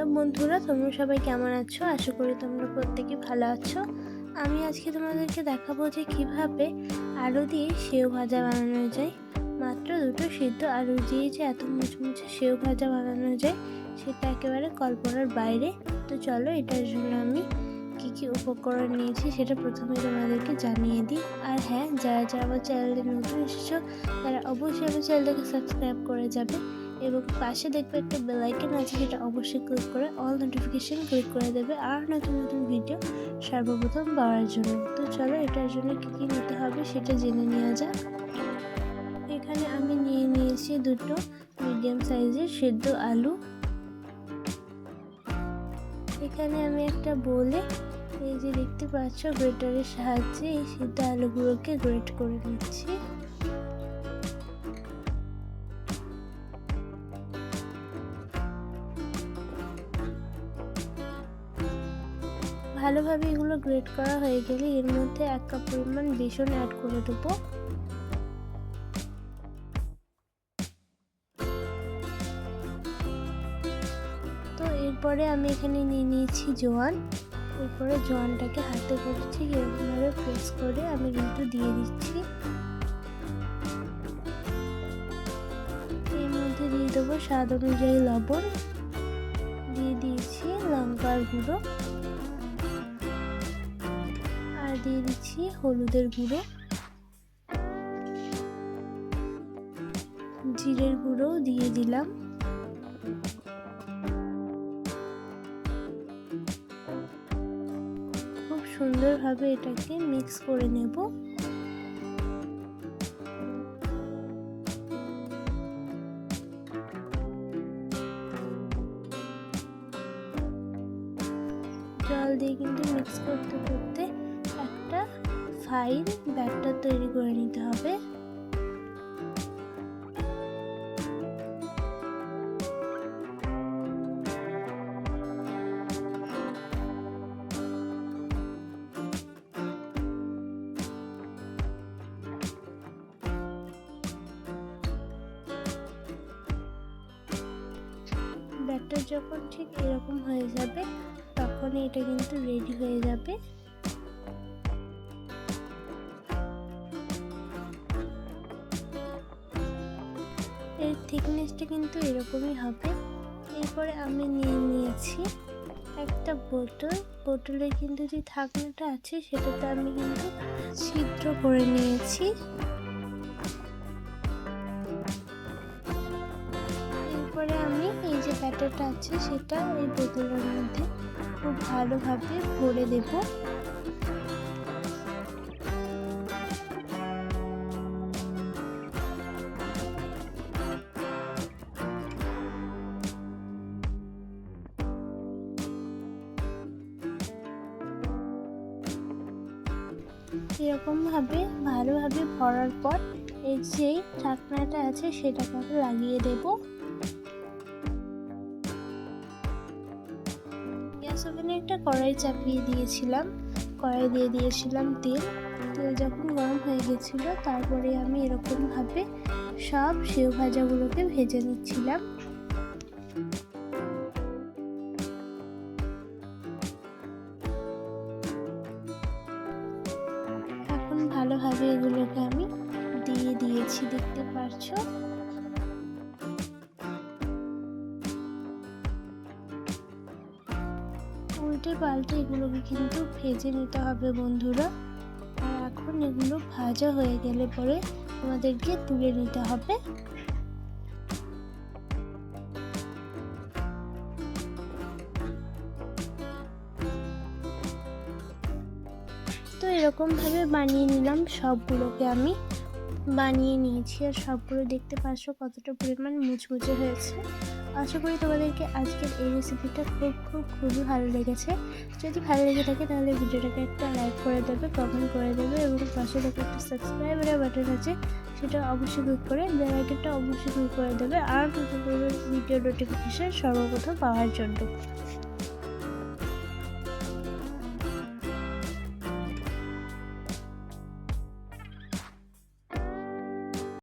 Hello বন্ধুরা, তোমরা সবাই কেমন আছো? আশা করি তোমরা প্রত্যেকে ভালো আছো। আমি আজকে তোমাদেরকে দেখাবো যে কীভাবে আলু দিয়ে সেও ভাজা বানানো যায়। মাত্র দুটো সিদ্ধ আলু দিয়ে যে এত মুচমুচে সেও ভাজা বানানো যায়, সেটা একেবারে কল্পনার বাইরে। তো চলো, এটার জন্য আমি কী কী উপকরণ নিয়েছি সেটা প্রথমে তোমাদেরকে জানিয়ে দিই। আর হ্যাঁ যারা যারা আমার চ্যানেলে নতুন এসেছ, তারা অবশ্যই আমার চ্যানেলটাকে সাবস্ক্রাইব করে যাবে। এবং পাশে দেখবে একটা বেল আইকন আছে, সেটা অবশ্যই ক্লিক করে অল নোটিফিকেশন ক্লিক করে দেবে আর নতুন নতুন ভিডিও সর্বপ্রথম পাওয়ার জন্য। তো চলো এটার জন্য কী কী নিতে হবে সেটা জেনে নেওয়া যাক। এখানে আমি নিয়ে নিয়েছি দুটো মিডিয়াম সাইজের সেদ্ধ আলু। এখানে আমি একটা বলে এই যে দেখতে পাচ্ছ গ্রেটারের সাহায্যে এই সিদ্ধ আলুগুলোকে গ্রেট করে নিচ্ছি। ভালোভাবে এগুলো গ্রেট করা হয়ে গেলে এর মধ্যে এক কাপ পরিমাণ বেসন অ্যাড করে দেবো। তো এরপরে আমি এখানে নিয়ে নিয়েছি জোয়ান। এরপরে জোয়ানটাকে হাতে করছি এরকমভাবে প্রেস করে আমি কিন্তু দিয়ে দিচ্ছি। এর মধ্যে দিয়ে দেবো স্বাদ অনুযায়ী লবণ। দিয়ে দিয়েছি লঙ্কার গুঁড়ো। দিয়ে দিচ্ছি হলুদের গুঁড়ো। জিরের গুঁড়ো দিয়ে দিলাম। খুব সুন্দরভাবে এটাকে মিক্স করে নেব। জল দিয়ে কিন্তু মিক্স করতে করতে ফাইন ব্যাটার তৈরি করে নিতে হবে। ব্যাটার যখন ঠিক এরকম হয়ে যাবে তখন এটা কিন্তু রেডি হয়ে যাবে। এর থিকনেসটা কিন্তু এরকমই হবে। এরপরে আমি নিয়ে নিয়েছি একটা বোতল। বোতলে কিন্তু যে ঢাকনাটা আছে, সেটাতে আমি কিন্তু ছিদ্র করে নিয়েছি। এরপরে আমি এই যে ব্যাটারটা আছে, সেটা এই বোতলের মধ্যে খুব ভালোভাবে ভরে দেব। এরকমভাবে ভালোভাবে ভরার পর এই যেই ঢাকনাটা আছে সেটাকে আমি লাগিয়ে দেবো। গ্যাস ওভেনে একটা কড়াই চাপিয়ে দিয়েছিলাম। কড়াই দিয়ে দিয়েছিলাম তেল। তেল যখন গরম হয়ে গেছিল, তারপরে আমি এরকমভাবে সব সেও ভাজাগুলোকে ভেজে নিচ্ছিলাম। ভালোভাবে এগুলোকে আমি দিয়ে দিয়েছি, দেখতে পারছ? উল্টে পাল্টে এগুলোকে কিন্তু ভেজে নিতে হবে বন্ধুরা। আর এখন এগুলো ভাজা হয়ে গেলে পরে আমাদেরকে তুলে নিতে হবে। তো এরকমভাবে বানিয়ে নিলাম সবগুলোকে আমি। বানিয়ে নিয়েছি আর সবগুলো দেখতে পাচ্ছ কতটা পরিমাণ মুচমুচে হয়েছে। আশা করি তোমাদেরকে আজকের এই রেসিপিটা খুব খুব, খুবই ভালো লেগেছে। যদি ভালো লেগে থাকে তাহলে ভিডিওটাকে একটা লাইক করে দেবে কমেন্ট করে দেবে এবং পাশে দেখে একটা সাবস্ক্রাইবারের বাটন আছে, সেটা অবশ্যই ক্লিক করে বেল অবশ্যই ক্লিক করে দেবে। আর নতুন ভিডিও নোটিফিকেশান সর্বপ্রথম পাওয়ার জন্য।